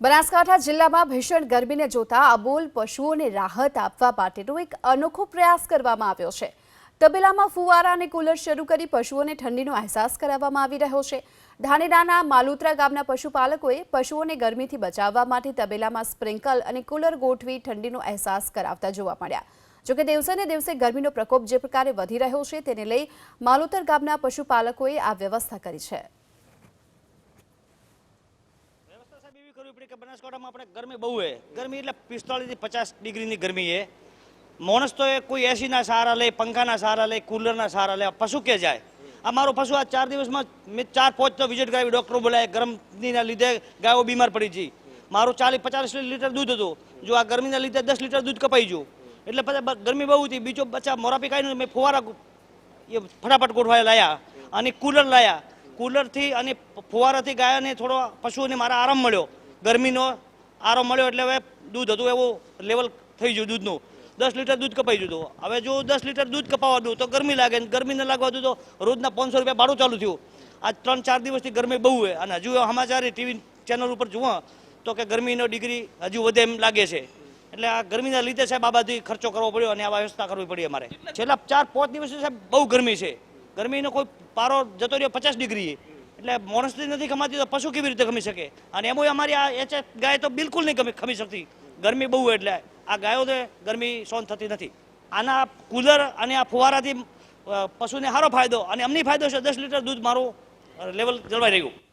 બનાસકાંઠા જિલ્લામાં ભીષણ ગરમીને જોતા અબોલ પશુઓને રાહત આપવા માટેનો એક અનોખો પ્રયાસ કરવામાં આવ્યો છે. તબેલામાં ફુવારા અને કુલર શરૂ કરી પશુઓને ઠંડીનો અહેસાસ કરાવવામાં આવી રહ્યો છે. ધાનેરાના માલુત્રા ગામના પશુપાલકોએ પશુઓને ગરમીથી બચાવવા માટે તબેલામાં સ્પ્રિંકલ અને કુલર ગોઠવી ઠંડીનો અહેસાસ કરાવતા જોવા મળ્યા. જોકે દિવસે ને દિવસે ગરમીનો પ્રકોપ જે પ્રકારે વધી રહ્યો છે, તેને લઈ માલુતર ગામના પશુપાલકોએ આ વ્યવસ્થા કરી છે વ્યવસ્થા સાહેબ એવી કરવી કે બનાસકાંઠામાં આપણે ગરમી બહુ છે. ગરમી એટલે પિસ્તાળીસથી પચાસ ડિગ્રીની ગરમી છે. માણસ તો એ કોઈ એસીના સહારા લે, પંખાના સહારા લે, કુલરના સહારા લે પશુ કે જાય? આ મારો પશુ આ ચાર દિવસમાં મેં ચાર, પાંચ તો વિઝિટ કરાવી, ડૉક્ટરો બોલાય, ગરમીના લીધે ગાયો બીમાર પડી ગઈ મારું ચાલીસ, પચાસ લીટર દૂધ હતું. જો આ ગરમીના લીધે દસ લીટર દૂધ કપાઈ ગયું. એટલે પછી ગરમી બહુ હતી. બીજો બચ્ચા મોરાપી કાઢીને મેં ફુવારા એ ફટાફટ ગોઠવાય લાયા અને કુલર લાયા. કુલરથી અને ફુવારાથી ગાયને થોડો પશુઓને મારા આરામ મળ્યો. ગરમીનો આરામ મળ્યો એટલે હવે દૂધ હતું એવું લેવલ થઈ ગયું દૂધનું. દસ લીટર દૂધ કપાઈ જતું હવે જો દસ લીટર દૂધ કપાવા દઉં તો ગરમી લાગે ને ગરમી ન લાગવા દઉં તો રોજના પાંચસો રૂપિયા ભાડું ચાલુ થયું. આજ ત્રણ ચાર દિવસથી ગરમી બહુ છે. અને હજુ સમાચાર ટીવી ચેનલ ઉપર જુઓ તો કે ગરમીનો ડિગ્રી હજુ વધે એમ લાગે છે. એટલે આ ગરમીના લીધે સાહેબ આ બાજુ ખર્ચો કરવો પડ્યો અને આ વ્યવસ્થા કરવી પડી અમારે. છેલ્લા ચાર પાંચ દિવસથી સાહેબ બહુ ગરમી છે. ગરમીનો કોઈ પારો જતો રહ્યો પચાસ ડિગ્રી એટલે મોણસથી નથી ખમાતી તો પશુ કેવી રીતે ખમી શકે? અને એમાં અમારી આ એચ ગાય તો બિલકુલ નહીં ખમી શકતી. ગરમી બહુ એટલે આ ગાયોને ગરમી સહન થતી નથી. આના કુલર અને આ ફુવારાથી પશુને સારો ફાયદો અને અમને ફાયદો છે દસ લીટર દૂધ મારું લેવલ જળવાઈ રહ્યું.